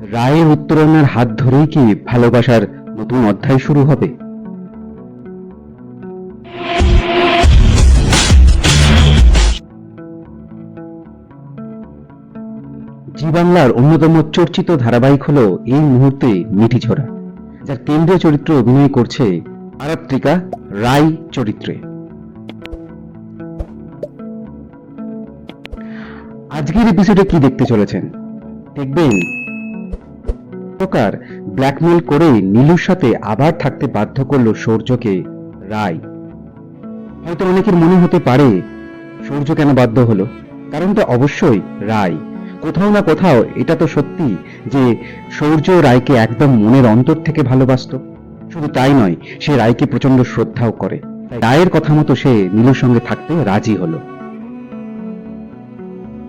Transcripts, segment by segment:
রায়ের উত্তরণের হাত ধরেই কি ভালোবাসার নতুন অধ্যায় শুরু হবে? জি বাংলার অন্যতম চর্চিত ধারাবাহিক হলো এই মুহূর্তে মিঠি ছোড়া, যার কেন্দ্রীয় চরিত্রে অভিনয় করছে আরাত্রিকা রায় চরিত্রে। আজকের এপিসোডে কি দেখতে চলেছেন? দেখবেন প্রকার ব্ল্যাকমেল করে নীলুর সাথে আবার থাকতে বাধ্য করল সূর্যকে রায়। হয়তো অনেকের মনে হতে পারে সূর্য কেন বাধ্য হলো? কারণটা অবশ্যই রায়। কোথাও না কোথাও এটা তো সত্যি যে সূর্য রায়কে একদম মনের অন্তর থেকে ভালোবাসতো। শুধু তাই নয়, সে রায়কে প্রচণ্ড শ্রদ্ধাও করে। রায়ের কথা মতো সে নীলুর সঙ্গে থাকতে রাজি হলো।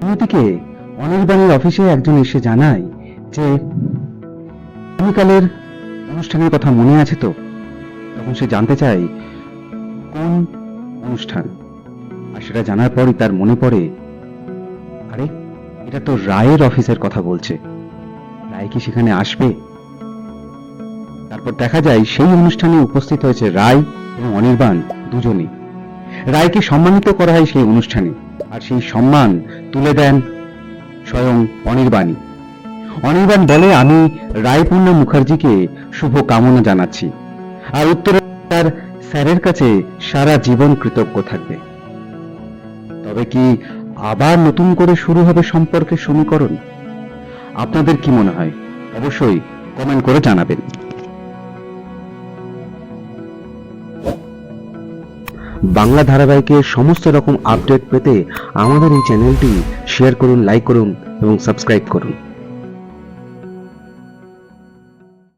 অন্যদিকে অনির্বাণের অফিসে একজন এসে জানায় যে আগামীকালের অনুষ্ঠানের কথা মনে আছে তো? তখন সে জানতে চায়, কোন অনুষ্ঠান? আর সেটা জানার পরই তার মনে পড়ে, আরে, এটা তো রায়ের অফিসের কথা বলছে। রায় কি সেখানে আসবে? তারপর দেখা যায়, সেই অনুষ্ঠানে উপস্থিত হয়েছে রায় এবং অনির্বাণ দুজনেই। রায়কে সম্মানিত করা হয় সেই অনুষ্ঠানে, আর সেই সম্মান তুলে দেন স্বয়ং অনির্বাণী অনির্বাণ বলে আমি রায়পূর্ণা মুখার্জিকে শুভ কামনা জানাচ্ছি। আর উত্তরে তার স্যারের কাছে সারা জীবন কৃতজ্ঞ থাকবে। তবে কি আবার নতুন করে শুরু হবে সম্পর্কের সমীকরণ? আপনাদের কি মনে হয়? অবশ্যই কমেন্ট করে জানাবেন। বাংলা ধারাবাহিকের সমস্ত রকম আপডেট পেতে আমাদের এই চ্যানেলটি শেয়ার করুন, লাইক করুন এবং সাবস্ক্রাইব করুন।